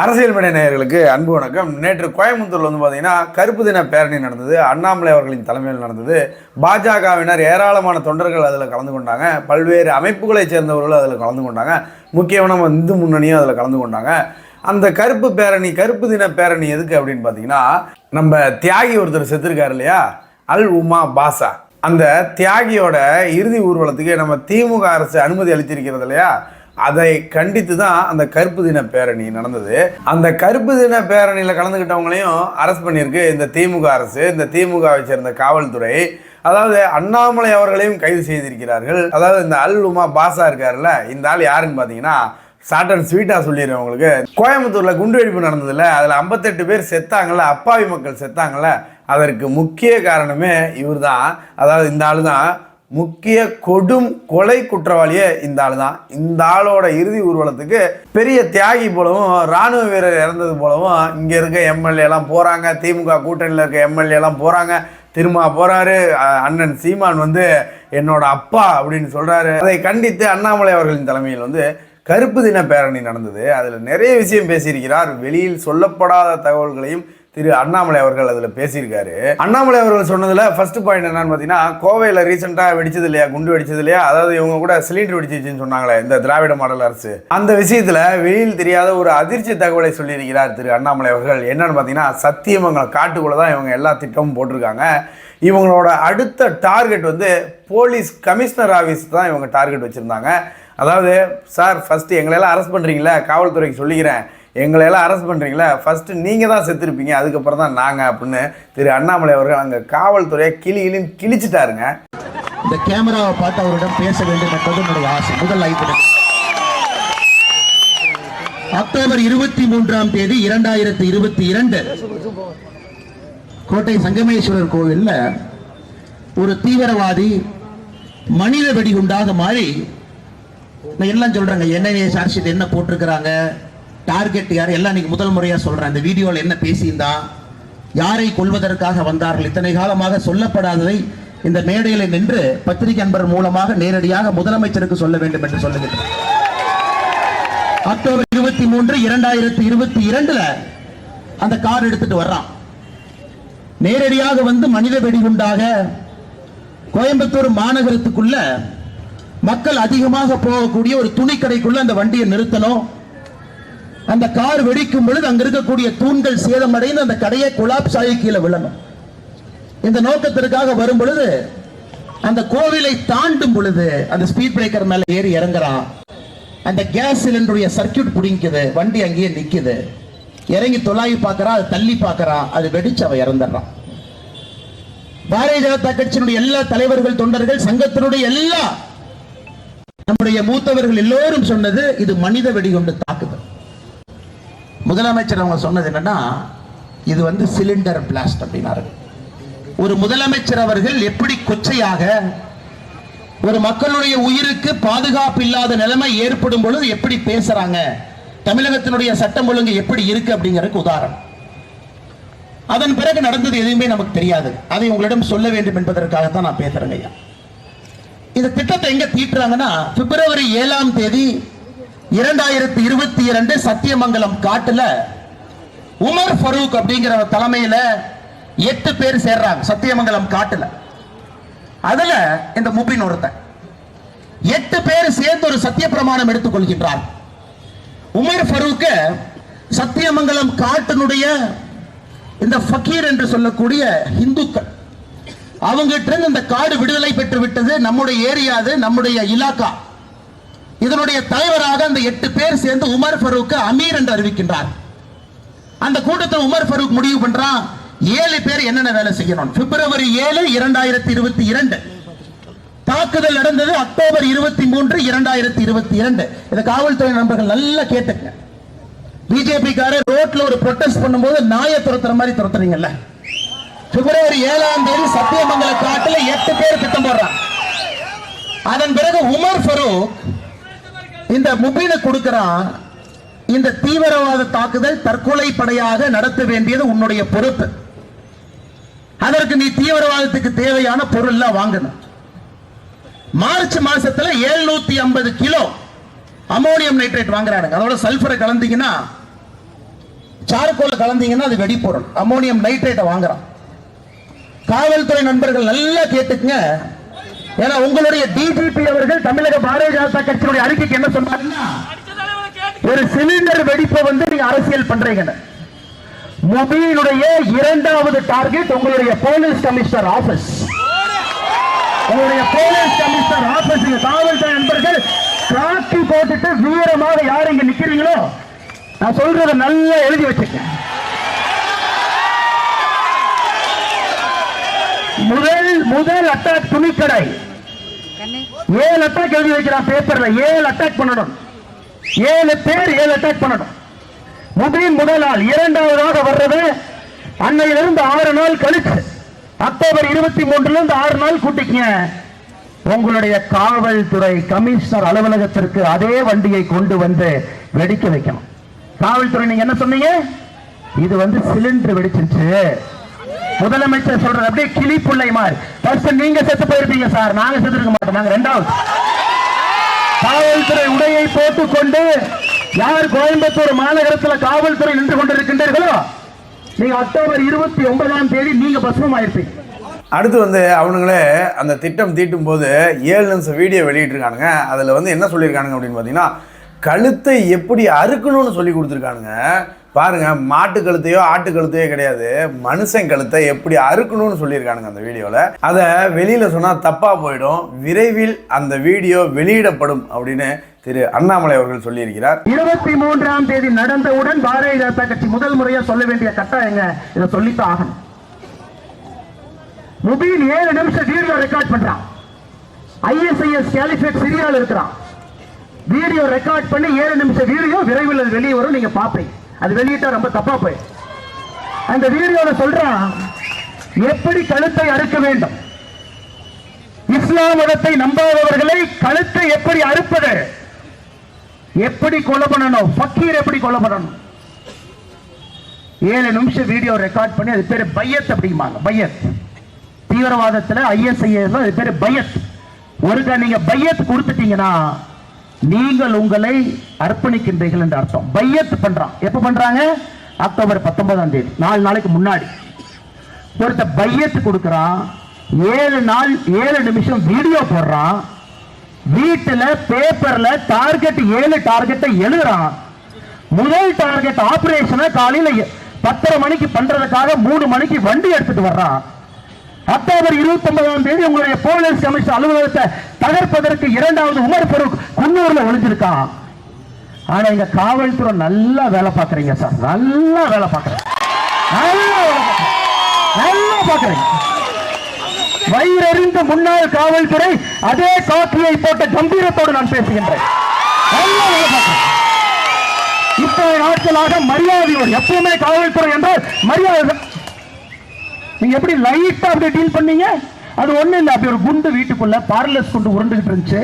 அரசியல் படை நேயர்களுக்கு அன்பு வணக்கம். நேற்று கோயம்புத்தூர்ல வந்து பார்த்தீங்கன்னா கருப்பு தின பேரணி நடந்தது. அண்ணாமலை அவர்களின் தலைமையில் நடந்தது. பாஜகவினர் ஏராளமான தொண்டர்கள் அதில் கலந்து கொண்டாங்க. பல்வேறு அமைப்புகளைச் சேர்ந்தவர்கள் அதில் கலந்து கொண்டாங்க. முக்கியமான நம்ம இந்து முன்னணியும் அதில் கலந்து கொண்டாங்க. அந்த கருப்பு பேரணி கருப்பு தின பேரணி எதுக்கு அப்படின்னு பார்த்தீங்கன்னா நம்ம தியாகி ஒருத்தர் செத்துருக்காரு இல்லையா? அல் உமா பாசா. அந்த தியாகியோட இறுதி ஊர்வலத்துக்கு நம்ம திமுக அரசு அனுமதி அளித்திருக்கிறது இல்லையா? அதை கண்டித்து தான் அந்த கருப்பு தின பேரணி நடந்தது. அந்த கருப்பு தின பேரணியில் கலந்துக்கிட்டவங்களையும் அரெஸ்ட் பண்ணியிருக்கு இந்த திமுக அரசு இந்த திமுகவை சேர்ந்த காவல்துறை. அதாவது அண்ணாமலை அவர்களையும் கைது செய்திருக்கிறார்கள். அதாவது இந்த அல் உமா பாசா இருக்காருல்ல இந்த ஆள் யாருன்னு பார்த்தீங்கன்னா சாட்டன் ஸ்வீட்டாக சொல்லிடுறேன் உங்களுக்கு. கோயம்புத்தூரில் குண்டுவெடிப்பு நடந்ததில்ல அதில் ஐம்பத்தெட்டு பேர் செத்தாங்கல்ல அப்பாவி மக்கள் செத்தாங்கல்ல அதற்கு முக்கிய காரணமே இவர் தான் அதாவது இந்த ஆள் தான் முக்கிய கொடும் கொலை குற்றவாளியே இந்த ஆள் தான். இந்த ஆளோட இறுதி ஊர்வலத்துக்கு பெரிய தியாகி போலவும் ராணுவ வீரர் இறந்தது போலவும் இங்கே இருக்க எம்எல்ஏ எல்லாம் போகிறாங்க திமுக கூட்டணியில் இருக்க எம்எல்ஏ எல்லாம் போகிறாங்க திருமா போகிறாரு அண்ணன் சீமான் வந்து என்னோட அப்பா அப்படின்னு சொல்கிறாரு அதை கண்டித்து அண்ணாமலை அவர்களின் தலைமையில் வந்து கருப்பு தின பேரணி நடந்தது. அதில் நிறைய விஷயம் பேசியிருக்கிறார். வெளியில் சொல்லப்படாத தகவல்களையும் திரு அண்ணாமலை அவர்கள் அதில் பேசியிருக்காரு. அண்ணாமலை அவர்கள் சொன்னதில் ஃபர்ஸ்ட் பாயிண்ட் என்னன்னு பார்த்தீங்கன்னா கோவையில் ரீசெண்டாக வெடிச்சது இல்லையா? குண்டு வெடிச்சது இல்லையா? அதாவது இவங்க கூட சிலிண்டர் வெடிச்சிச்சுன்னு சொன்னாங்களே இந்த திராவிட மாடல் அரசு. அந்த விஷயத்தில் வெளியில் தெரியாத ஒரு அதிர்ச்சி தகவலை சொல்லியிருக்கிறார் திரு அண்ணாமலை அவர்கள். என்னன்னு பார்த்தீங்கன்னா சத்தியமங்கலம் காட்டுக்குள்ளே தான் இவங்க எல்லா திட்டமும் போட்டிருக்காங்க. இவங்களோட அடுத்த டார்கெட் வந்து போலீஸ் கமிஷனர் ஆஃபீஸ் தான் இவங்க டார்கெட் வச்சுருந்தாங்க. அதாவது சார் ஃபஸ்ட்டு எங்களையெல்லாம் அரெஸ்ட் பண்ணுறீங்களே காவல்துறைக்கு சொல்லிக்கிறேன். எங்களை எல்லாம் அரெஸ்ட் பண்ணுறீங்களா ஃபஸ்ட்டு நீங்கள் தான் செத்துருப்பீங்க அதுக்கப்புறம் தான் நாங்கள் அப்படின்னு திரு அண்ணாமலை அவர்கள் அங்கே காவல்துறையை கிளி கிளின்னு கிழிச்சிட்டாருங்க. இந்த கேமராவை பார்த்து அவரிடம் பேச வேண்டும் என்பது என்னுடைய ஆசை. முதல் ஐந்து அக்டோபர் இருபத்தி மூன்றாம் தேதி இரண்டாயிரத்தி இருபத்தி இரண்டு கோட்டை சங்கமேஸ்வரர் கோவில்ல ஒரு தீவிரவாதி மனித வெடிகுண்டாக மாறி நான் எல்லாம் சொல்றாங்க என்ன சார்ஜ் என்ன போட்டிருக்கிறாங்க டார்கெட் யார்? எல்லாம் இன்னைக்கு முதல் முறையா சொல்றேன். அந்த வீடியோவில் என்ன பேசியிருந்தா? யாரை கொல்வதற்காக வந்தார்கள்? இத்தனை காலமாக சொல்லப்படாததை இந்த மேடையில் நின்று பத்திரிகை அன்பர் மூலமாக நேரடியாக முதலமைச்சருக்கு சொல்ல வேண்டும் என்று சொல்லுகிறேன் அக்டோபர் இருபத்தி மூன்று இரண்டாயிரத்தி இருபத்தி இரண்டுல அந்த கார் எடுத்துட்டு வர்றான். நேரடியாக வந்து மனித வெடிகுண்டாக கோயம்புத்தூர் மாநகரத்துக்குள்ள மக்கள் அதிகமாக போகக்கூடிய ஒரு துணிக்கடைக்குள்ள அந்த வண்டியை நிறுத்தணும். அந்த கார் வெடிக்கும் பொழுது அங்க இருக்கக்கூடிய தூண்கள் சேதமடைந்து அந்த கடையை குலாப்ஸ் ஆகி கீழே விழணும். இந்த நோக்கத்திற்காக வரும் பொழுது அந்த கோவிலை தாண்டும் பொழுது அந்த ஸ்பீட் பிரேக்கர் மேல ஏறி இறங்குறான். அந்த கேஸ் சிலிண்டருடைய சர்க்கியூட் பிடிக்குது வண்டி அங்கேயே நிக்குது. இறங்கி தொலாவி பார்க்கறான் அது தள்ளி பார்க்கறான் அது வெடிச்சு அவன் இறந்துடுறான். பாரதிய ஜனதா கட்சியினுடைய எல்லா தலைவர்கள் தொண்டர்கள் சங்கத்தினுடைய எல்லா நம்முடைய மூத்தவர்கள் எல்லோரும் சொன்னது இது மனித வெடிகுண்டு தான். முதலமைச்சர் அவங்க சொன்னது என்னன்னா இது வந்து சிலிண்டர் பிளாஸ்ட் அப்படின்னாரு. ஒரு முதலமைச்சர் அவர்கள் எப்படி கொச்சையாக ஒரு மக்களுடைய உயிருக்கு பாதுகாப்பு இல்லாத நிலைமை ஏற்படும் பொழுது எப்படி பேசுறாங்க? தமிழகத்தினுடைய சட்டம் ஒழுங்கு எப்படி இருக்கு அப்படிங்கிறதுக்கு உதாரணம். அதன் பிறகு நடந்தது எதுவுமே நமக்கு தெரியாது. அதை உங்களிடம் சொல்ல வேண்டும் என்பதற்காகத்தான் நான் பேசுறேங்க ஐயா. இந்த திட்டத்தை எங்க தீட்டுறாங்கன்னா பிப்ரவரி ஏழாம் தேதி இரண்டாயிரத்தி இருபத்தி இரண்டு சத்தியமங்கலம் காட்டுல உமர் ஃபரூக் அப்படிங்கிற தலைமையில எட்டு பேர் சேர்றாங்க சத்தியமங்கலம் காட்டுல. அதுல இந்த முபின் ஒருத்தன். எட்டு பேர் சேர்ந்து ஒரு சத்திய பிரமாணம் எடுத்துக் கொள்கின்றார். உமர் ஃபரூக்க சத்தியமங்கலம் காட்டினுடைய இந்த ஃபக்கீர் என்று சொல்லக்கூடிய இந்துக்கள் அவங்ககிட்ட இருந்து இந்த காடு விடுதலை பெற்று விட்டது நம்முடைய ஏரியாது நம்முடைய இலாக்கா. இதனுடைய தலைவராக அந்த எட்டு பேர் சேர்ந்து உமர் ஃபரூக் அமீர் என்று அறிவிக்கின்றார். அந்த கூட்டத்தில் உமர் ஃபரூக் முடிவு பண்றான் ஏழு பேர் என்னென்ன வேலை செய்யணும்? பிப்ரவரி ஏழு இரண்டாயிரத்தி இருபத்தி இரண்டு. தாக்குதல் நடந்தது அக்டோபர் இருபத்தி மூன்று இரண்டாயிரத்தி இருபத்தி இரண்டு. இந்த காவல்துறை நண்பர்கள் நல்லா கேட்டுங்க. பிஜேபி ரோட்ல ஒரு ப்ரொட்டஸ்ட் பண்ணும்போது நாயை துரத்துற மாதிரி துரத்துறீங்கல்ல. பிப்ரவரி ஏழாம் தேதி சத்தியமங்கல காட்டுல எட்டு பேர் திட்டம் போடுறான். அதன் பிறகு உமர் ஃபரூக் இந்த முபீனை கொடுக்கிறான். இந்த தீவிரவாத தாக்குதல் தற்கொலை படையாக நடத்த வேண்டியது உன்னுடைய பொறுப்பு. அதற்கு நீ தீவிரவாதத்துக்கு தேவையான பொருள்லாம் வாங்கணும். மார்ச் மாசத்துல 750 ஐம்பது கிலோ அமோனியம் நைட்ரேட் வாங்குறாங்க அதோட சல்பரை கலந்தீங்கன்னா சார்கோல கலந்தீங்கன்னா அது வெடிப்பொருள் அம்மோனியம் நைட்ரேட்டை வாங்குறான். காவல்துறை நண்பர்கள் நல்லா கேட்டுக்குங்க. ஏன்னா உங்களுடைய டிஜிபி அவர்கள் தமிழக பாரதிய ஜனதா கட்சியினுடைய அறிக்கைக்கு என்ன சொன்னாருன்னா ஒரு சிலிண்டர் வெடிப்பை வந்து நீங்க அரசியல் பண்றீங்க மொபியினுடைய இரண்டாவது டார்கெட் உங்களுடைய போலீஸ் கமிஷனர் ஆபீஸ். உங்களுடைய போலீஸ் கமிஷனர் ஆபீஸ் காவல்துறை நண்பர்கள் காக்கி போட்டுட்டு வீரமாக யார் இங்க நிக்கிறீங்களோ நான் சொல்றதை நல்லா எழுதி வச்சிருக்கேன் முதல் அட்டாக் துணிக்கடை. ஏழு அட்டாக் எழுதி வைக்கிறான் பேப்பர்ல ஏழு அட்டாக் பண்ணணும். ஏழு பேர் ஏழு அட்டாக் பண்ணணும். முபின் முதல் நாள் இரண்டாவதாக வர்றது அன்னையிலிருந்து ஆறு நாள் கழிச்சு. அக்டோபர் இருபத்தி மூன்றுல இருந்து ஆறு நாள் கூட்டிக்கங்க. உங்களுடைய காவல்துறை கமிஷனர் அலுவலகத்திற்கு அதே வண்டியை கொண்டு வந்து வெடிக்க வைக்கணும். காவல்துறை நீங்க என்ன சொன்னீங்க? இது வந்து சிலிண்டர் வெடிச்சிருச்சு. முதலமைச்சர் சொல்றது அப்படியே கிளி பிள்ளை மாதிரி. ஃபர்ஸ்ட் நீங்க செத்து போயிருப்பீங்க சார். நாங்க செத்து இருக்க மாட்டோம். நாங்க ரெண்டாவது. காவல்துறை உடையை போட்டுக்கொண்டு யார் கோயம்புத்தூர் மாநகரத்தில் காவல்துறை நின்று கொண்டிருக்கின்றீர்களோ நீங்க அக்டோபர் இருபத்தி ஒன்பதாம் தேதி நீங்க பஸ்மமாயிருப்பீங்க அடுத்து வந்து அவனுங்களே அந்த திட்டம் தீட்டும் போது ஏழு நிமிஷம் வீடியோ வெளியிட்டிருக்கானுங்க. அதில் வந்து என்ன சொல்லியிருக்கானுங்க அப்படின்னு பார்த்தீங்கன்னா கழுத்தை எப்படி அறுக்கணும்னு சொல்லி கொடுத்துருக்கானுங்க. பாருங்க மாட்டு கழுத்தையோ ஆட்டு கழுத்தையோ கிடையாது. மனுஷன் கழுத்தை எப்படி அறுக்கணும்னு சொல்லியிருக்கானுங்க அந்த வீடியோவில் அதை வெளியில் சொன்னால் தப்பாக போயிடும். விரைவில் அந்த வீடியோ வெளியிடப்படும் அப்படின்னு திரு அண்ணாமலை அவர்கள் சொல்லியிருக்கிறார். இருபத்தி மூன்றாம் தேதி நடந்தவுடன் பாரதிய ஜனதா கட்சி முதல் முறையாக சொல்ல வேண்டிய கட்டாயங்க. இதை சொல்லித்தான் ஆகணும். முபீன் ஏழு நிமிஷம் வீடியோ ரெக்கார்ட் பண்றான். ஐஎஸ்ஐஎஸ் கேலிஃபேட் சிரியால இருக்கிறான். வீடியோ ரெக்கார்ட் பண்ணி ஏழு நிமிஷம் வீடியோ விரைவில் அது வெளியே வரும் நீங்க பாப்பீங்க அது வெளியிட்டா ரொம்ப தப்பா போய். அந்த வீடியோல சொல்றான் எப்படி கழுத்தை அறுக்க வேண்டும்? இஸ்லாம் மதத்தை நம்பாதவர்களை கழுத்தை எப்படி அறுப்பது? எப்படி கொலை பண்ணணும்? பக்கீர் எப்படி கொலை பண்ணணும்? ஏழு நிமிஷம் வீடியோ ரெக்கார்ட் பண்ணி அது பேர் பையத் அப்படிம்பாங்க பையத். தீவிரவாதத்துல ஐஎஸ்ஐஎஸ் அது பேர் பையத். ஒருக்கா நீங்க பையத் கொடுத்துட்டீங்கன்னா நீங்கள் உங்களை அர்ப்பணிக்கின்றீர்கள் என்று அர்த்தம். பையத் பண்றான். எப்ப பண்றாங்க? அக்டோபர் பத்தொன்பதாம் தேதி. நாலு நாளைக்கு முன்னாடி. ஒருத்த பையத்து கொடுக்கறான். ஏழு நாள் ஏழு நிமிஷம் வீடியோ போடுறான். வீட்டுல பேப்பர்ல டார்கெட் ஏழு டார்கெட்டை எழுதுறான். முதல் டார்கெட் ஆபரேஷனை காலையில எ- பத்தரை மணிக்கு பண்றதுக்காக மூணு மணிக்கு வண்டி எடுத்துட்டு வர்றான். அக்டோபர் இருபத்தி ஒன்பதாம் தேதி உங்களுடைய போலீஸ் கமிஷனர் அலுவலகத்தை தகர்ப்பதற்கு இரண்டாவது உமர் பொருள் குன்னூர்ல ஒளிஞ்சிருக்கான் ஆனா இங்க காவல்துறை நல்லா வேலை பார்க்கறீங்க சார். நல்லா வேலை பார்க்கறீங்க. நல்லா வயிறறிந்த முன்னாள் காவல்துறை அதே காப்பியை போட்ட கம்பீரத்தோடு நான் பேசுகின்றேன். இத்தனை நாட்களாக மரியாதையோடு எப்பவுமே காவல்துறை என்றால் மரியாதை நீங்க எப்படி லைட்டா அப்படி டீல் பண்ணீங்க? அது ஒண்ணு இல்ல அப்படி ஒரு குண்டு வீட்டுக்குள்ள பார்லஸ் குண்டு உருண்டுகிட்டு இருந்துச்சு.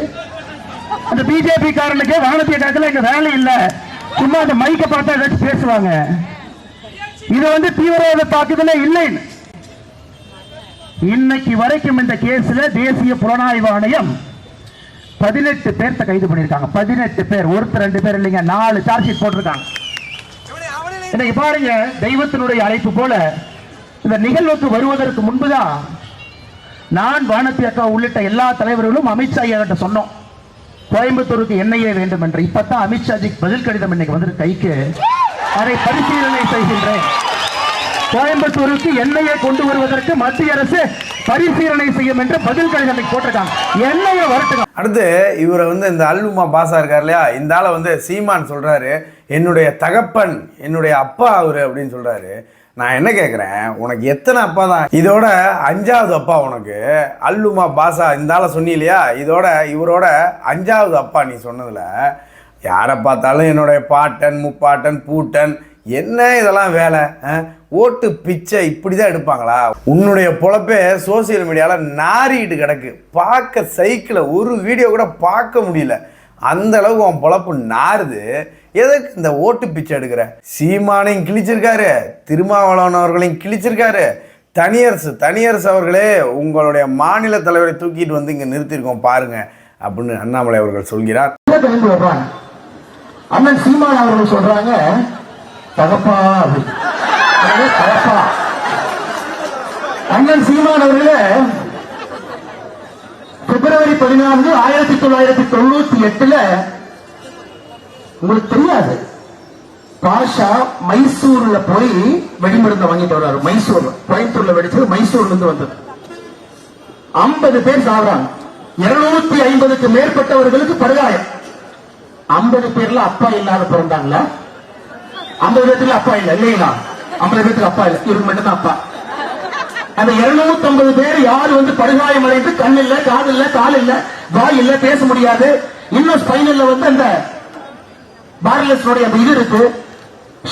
அந்த பிஜேபி காரனுக்கு வானத்திய காலத்துல எங்க வேலை இல்ல. சும்மா அந்த மைக்க பார்த்தா ஏதாச்சும் பேசுவாங்க. இது வந்து தீவிரவாத தாக்குதலே இல்லைன்னு இன்னைக்கு வரைக்கும் இந்த கேஸ்ல தேசிய புலனாய்வு ஆணையம் பதினெட்டு பேர்த்த கைது பண்ணிருக்காங்க பதினெட்டு பேர். ஒருத்தர் ரெண்டு பேர் இல்லைங்க. நாலு சார்ஜ் ஷீட் போட்டிருக்காங்க. பாருங்க தெய்வத்தினுடைய அழைப்பு போல இந்த நிகழ்வுக்கு வருவதற்கு முன்புதான் நான் வானத்தி அக்கா உள்ளிட்ட எல்லா தலைவர்களும் அமித்ஷா ஐயா கிட்ட சொன்னோம். கோயம்புத்தூருக்கு என்னையே வேண்டும் என்று. இப்பதான் அமித்ஷாஜி பதில் கடிதம் இன்னைக்கு வந்து கைக்கு. அதை பரிசீலனை செய்கின்றேன். கோயம்புத்தூருக்கு எண்ணெயை கொண்டு வருவதற்கு மத்திய அரசு பரிசீலனை செய்யும் என்று பதில் கடிதம் போட்டிருக்காங்க. எண்ணெயை வரட்டுங்க. அடுத்து இவரை வந்து இந்த அல்லுமா பாசா இருக்கார் இல்லையா? இந்த ஆளை வந்து சீமான் சொல்றாரு என்னுடைய தகப்பன் என்னுடைய அப்பா அவரு அப்படின்னு சொல்றாரு. நான் என்ன கேட்குறேன் உனக்கு எத்தனை அப்பா தான்? இதோட அஞ்சாவது அப்பா உனக்கு. அல்லுமா பாசா இந்த ஆளை சொன்னி இல்லையா இதோட இவரோட அஞ்சாவது அப்பா நீ சொன்னதில். யாரை பார்த்தாலும் என்னுடைய பாட்டன் முப்பாட்டன் பூட்டன் என்ன இதெல்லாம் வேலை ஓட்டு பிச்சை இப்படி தான் எடுப்பாங்களா? உன்னுடைய பொழப்பே சோசியல் மீடியாவில் நாரிட்டு கிடக்கு. பார்க்க சைக்கிளை ஒரு வீடியோ கூட பார்க்க முடியல. அந்த அளவுக்கு உன் பொழப்பு நாறுது. எதுக்கு இந்த ஓட்டு பிச்சை எடுக்கிற? சீமானையும் கிழிச்சிருக்காரு திருமாவளவன் அவர்களையும் கிழிச்சிருக்காரு. தனியரசு தனியரசு அவர்களே உங்களுடைய மாநில தலைவரை தூக்கிட்டு வந்து இங்கே நிறுத்தியிருக்கோம் பாருங்க அப்படின்னு அண்ணாமலை அவர்கள் சொல்கிறார். அண்ணன் சீமான் அவர்கள் சொல்றாங்க தகப்பா அப்படின்னு. அண்ணன் சீமான் அவர்களே பிப்ரவரி பதினான்கு ஆயிரத்தி தொள்ளாயிரத்தி தொண்ணூத்தி எட்டுல உங்களுக்கு தெரியாது. பாஷா மைசூர்ல போய் வெடிமருந்து வாங்கிட்டு வர்றாரு. மைசூர்ல கோயம்புத்தூர்ல வெடிச்சது மைசூர்ல இருந்து வந்தது. ஐம்பது பேர் சாகுறாங்க இருநூத்தி ஐம்பதுக்கு மேற்பட்டவர்களுக்கு படுகாயம். ஐம்பது பேர்ல அப்பா இல்லாத பிறந்தாங்களா? ஐம்பது பேர்த்துல அப்பா இல்ல. இல்லைங்களா? ஐம்பது பேர்த்துக்கு அப்பா இல்ல. இவருக்கு மட்டும்தான் அப்பா. அந்த 250 பேர் யாரு வந்து படுகாயம் அடைந்து கண் இல்ல காது இல்ல கால் இல்ல வாய் இல்ல பேச முடியாது. இன்னும் ஸ்பைனல்ல வந்து அந்த பார்லஸ் அந்த இது இருக்கு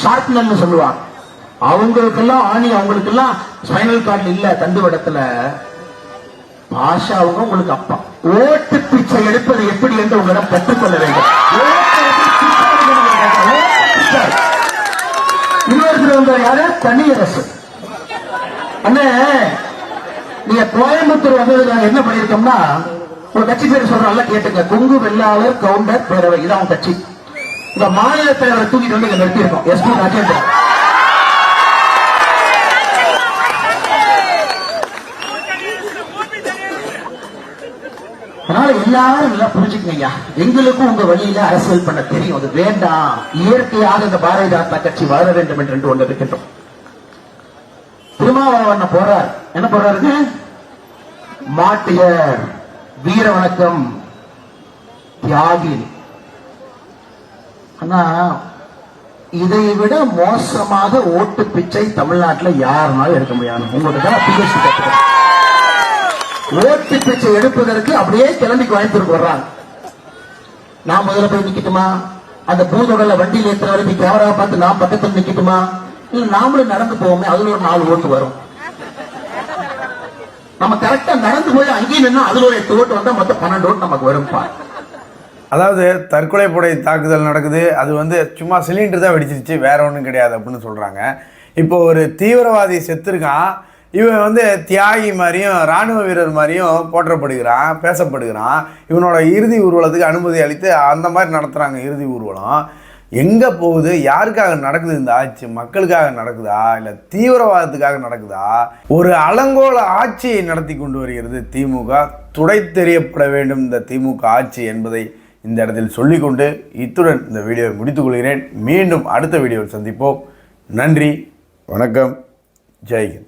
ஷார்ப்னல் சொல்லுவாங்க. அவங்களுக்கெல்லாம் ஆணி அவங்களுக்கெல்லாம் ஸ்பைனல் கார்டு இல்ல தண்டுவடத்துல அவங்க உங்களுக்கு அப்பா. ஓட்டு பிச்சை எடுப்பது எப்படி என்று உங்களிடம் கற்றுக்கொள்ள வேண்டும். இன்னொருத்தர் வந்தார் யாரு? தனியரசு. அண்ணே நீங்க கோயம்புத்தூர் வந்ததுக்கு நாங்க என்ன பண்ணிருக்கோம்னா ஒரு கட்சி பேர் சொல்ற நல்லா கேட்டுங்க. கொங்கு வெள்ளாளர் கவுண்டர் பேரவை இதான் அவங்க கட்சி. இந்த மாநில தலைவரை தூக்கிட்டு வந்து இங்க நிறுத்தியிருக்கோம். எஸ்பி ராஜேந்திரன். அதனால எல்லாரும் நல்லா புரிஞ்சுக்கங்க ஐயா. எங்களுக்கும் உங்க வழியில அரசியல் பண்ண தெரியும். அது வேண்டாம். இயற்கையாக இந்த பாரதிய ஜனதா கட்சி வளர வேண்டும் என்று ஒன்று இருக்கின்றோம். திருமாவளவன் போறார். என்ன போறாருங்க மாட்டியர் வீர வணக்கம் தியாகி. ஆனா இதை விட மோசமாக ஓட்டு பிச்சை தமிழ்நாட்டுல யாருனாலும் எடுக்க முடியாது. உங்களுக்கு ஓட்டு பிச்சை எடுப்பதற்கு அப்படியே கிளம்பி கோயம்புத்தூருக்கு வர்றாங்க. நான் முதல்ல போய் நிக்கட்டுமா? அந்த பூதோடல வண்டியில் ஏத்துற வரைக்கும் கேமரா பார்த்து நான் பக்கத்துல நிக்கட்டுமா? நாமளும் நடந்து போவோமே அதுல ஒரு நாலு ஓட்டு வரும். நம்ம கரெக்டா நடந்து போய் அங்கேயும் நின்னா அதுல ஒரு எட்டு ஓட்டு வந்தா மொத்தம் பன்னெண்டு ஓட்டு நமக்கு வரும்பா. அதாவது தற்கொலை படை தாக்குதல் நடக்குது. அது வந்து சும்மா சிலிண்டர் தான் வெடிச்சிருச்சு வேற ஒன்றும் கிடையாது அப்படின்னு சொல்கிறாங்க இப்போ ஒரு தீவிரவாதி செத்துருக்கான். இவன் வந்து தியாகி மாதிரியும் ராணுவ வீரர் மாதிரியும் போற்றப்படுகிறான் பேசப்படுகிறான். இவனோட இறுதி ஊர்வலத்துக்கு அனுமதி அளித்து அந்த மாதிரி நடத்துகிறாங்க இறுதி ஊர்வலம். எங்கே போகுது? யாருக்காக நடக்குது இந்த ஆட்சி? மக்களுக்காக நடக்குதா? இல்லை தீவிரவாதத்துக்காக நடக்குதா? ஒரு அலங்கோல ஆட்சியை நடத்தி கொண்டு வருகிறது திமுக. துடை தெரியப்பட வேண்டும் இந்த திமுக ஆட்சி என்பதை இந்த இடத்தில் சொல்லிக்கொண்டு இத்துடன் இந்த வீடியோவை முடித்துக்கொள்கிறேன் மீண்டும் அடுத்த வீடியோவில் சந்திப்போம். நன்றி. வணக்கம். ஜெய்ஹிந்த்.